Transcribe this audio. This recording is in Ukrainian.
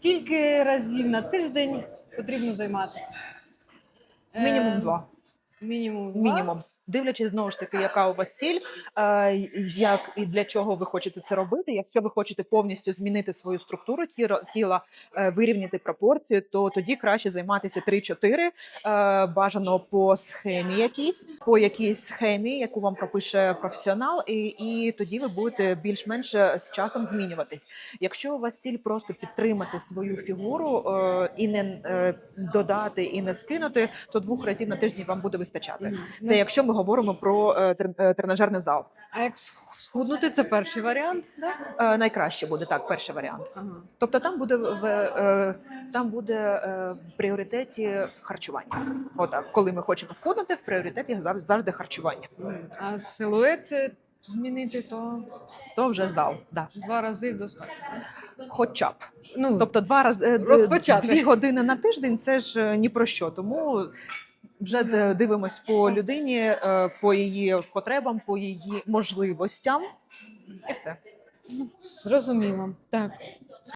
Скільки разів на тиждень потрібно займатися? Е, Мінімум два. Мінімум два. Мінімум. Дивлячись знову ж таки, яка у вас ціль, як і для чого ви хочете це робити. Якщо ви хочете повністю змінити свою структуру тіла, е, вирівняти пропорції, то тоді краще займатися 3-4, е, бажано по схемі якійсь, по якійсь схемі, яку вам пропише професіонал, і, і тоді ви будете більш-менш е, з часом змінюватись. Якщо у вас ціль просто підтримати свою фігуру і не додати і не скинути, то двох разів на тиждень вам буде вистачати. Це якщо ми говоримо про е, е, тренажерний зал. А як схуднути, це перший варіант, так? Е, Найкраще буде так, перший варіант. Ага. Тобто там буде в е, там буде в пріоритеті харчування. Отак, коли ми хочемо схуднути, в пріоритеті завжди, харчування. А силует змінити, то То вже зал, да. два рази достатньо. Хоча б. Ну, Тобто два рази Розпочати. дві години на тиждень це ж ні про що. Тому вже дивимось по людині, е, по її потребам, по її можливостям, і все. зрозуміло. Так.